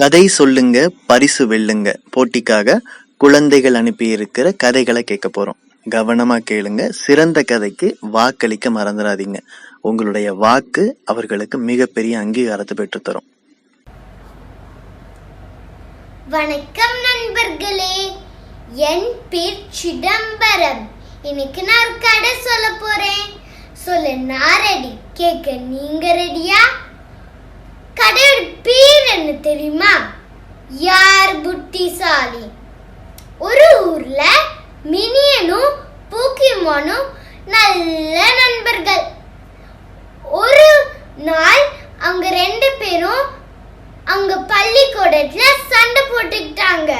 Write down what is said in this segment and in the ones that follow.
கதை சொல்லுங்க பரிசு வெல்லுங்க. போட்டிக்காக குழந்தைகள் அனுப்பியிருக்கிற கதைகளை கேட்க போறோம். கவனமா கேளுங்க. சிறந்த கதைக்கு வாக்களிக்க மறந்துடாதீங்க. உங்களுடைய வாக்கு அவர்களுக்கு மிகப்பெரிய அங்கீகாரத்தை பெற்றுத்தரும் வணக்கம் நண்பர்களே. என் பேர் சிதம்பரம். இன்னைக்கு நான் ஒரு கதை சொல்ல போறேன். சொல்ல நான் ரெடி கேட்க நீங்க ரெடியா என்ன தெரியுமா? யார் புத்திசாலி? ஒரு ஊர்ல மினியனும் பூக்கிமானும் நல்ல நண்பர்கள். ஒரு நாள் அவங்க ரெண்டு பேரும் அவங்க பள்ளிக்கூடத்துல சண்டை போட்டுக்கிட்டாங்க.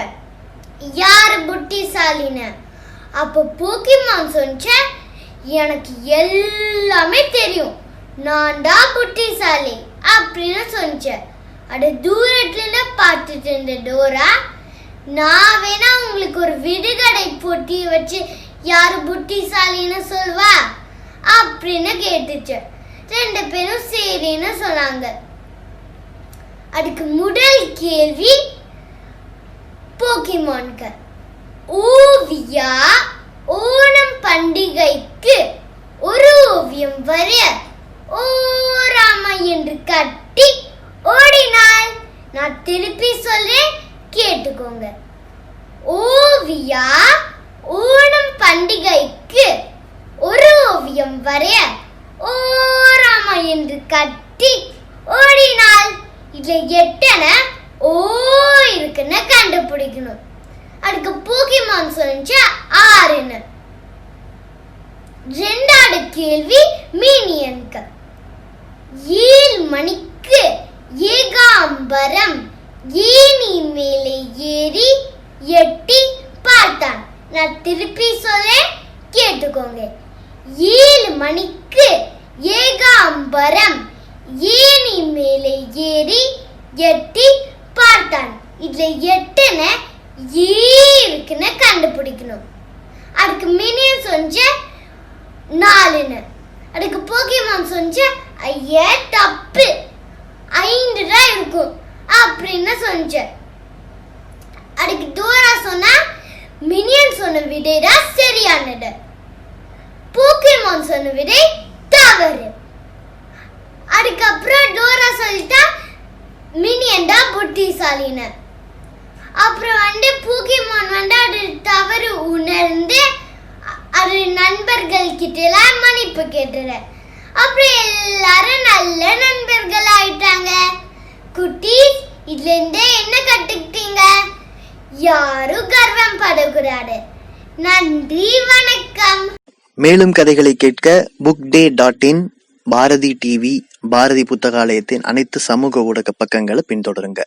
யார் புத்திசாலின்னு? அப்போ பூக்கிமான் சொன்ன எனக்கு எல்லாமே தெரியும். நான் தான் புத்திசாலி அப்படின்னு சொன்னேன் அட தூரத்துல இருந்து பார்த்துட்டு இருந்த டோரா நான் வேணா உங்களுக்கு ஒரு விடுகடை போட்டி வச்சு யாரு புத்திசாலின்னு சொல்வா? அப்படின்னு கேட்டுச்சு. ரெண்டு பேரும் சரின்னு சொன்னாங்க. அதுக்கு முதல் கேள்வி போக்கிமான்க்கு. ஓவியா ஓணம் பண்டிகைக்கு ஒரு ஓவியம் வரைய ஓராமா என்று கட்டி ஓடி திருப்பி சொல்றேன் கேட்டுக்கோங்க. ஓவியா ஓணம் பண்டிகைக்கு ஒரு ஓவியம் வரைய ஓராமா என்று கட்டி ஓடினால் இதுல எட்டன ஓ இருக்குன்னு கண்டுபிடிக்கணும். அதுக்கு போக்கிமான் சொல்லிச்சு ஆறுன்னு ரெண்டாவது கேள்வி மீனியனுக்கு ஏழு மணிக்கு ஏகாம்பரம். ஏணி மேலே ஏறி எட்டி பார்த்தான். நான் திருப்பி சொல்றேன் கேட்டுக்கோங்க. ஏழு மணிக்கு ஏகாம்பரம் ஏணி மேலே ஏறி எட்டி பார்த்தான். இதுல எட்டுன ஏ கண்டுபிடிக்கணும். அதுக்கு மினியன் சொஞ்ச நாலுன்னு. அதுக்கு போக்கியமான் சொஞ்ச ஐயா தப்பு. ஐந்து தான் இருக்கும். அப்படின்னு சொன்ன அதுக்கு டோரா சொன்னா மினியன் சொன்ன விடை தான் சரியானது. போக்கிமான் சொன்ன விடை தவறு. அதுக்கப்புறம் டோரா சொல்லிட்டா மினியன் தான் புத்திசாலின்னு. அப்புறம் வந்து பூக்கிமான் வந்து அது தவறு உணர்ந்து அது நண்பர்கள் கிட்ட எல்லாம் மன்னிப்பு கேட்டுற அப்புறம் எல்லாரும் நல்ல நண்பர்கள் ஆயிட்டாங்க குட்டீஸ் இதுல இருந்தே என்ன கத்துக்கிட்டீங்க எல்லாரும் கர்வம் படக்கூடாது நன்றி வணக்கம். மேலும் கதைகளை கேட்க book day dot in Bharathi TV Bharathi புத்தகாலயத்தின் அனைத்து சமூக ஊடக பக்கங்களை பின்தொடருங்க.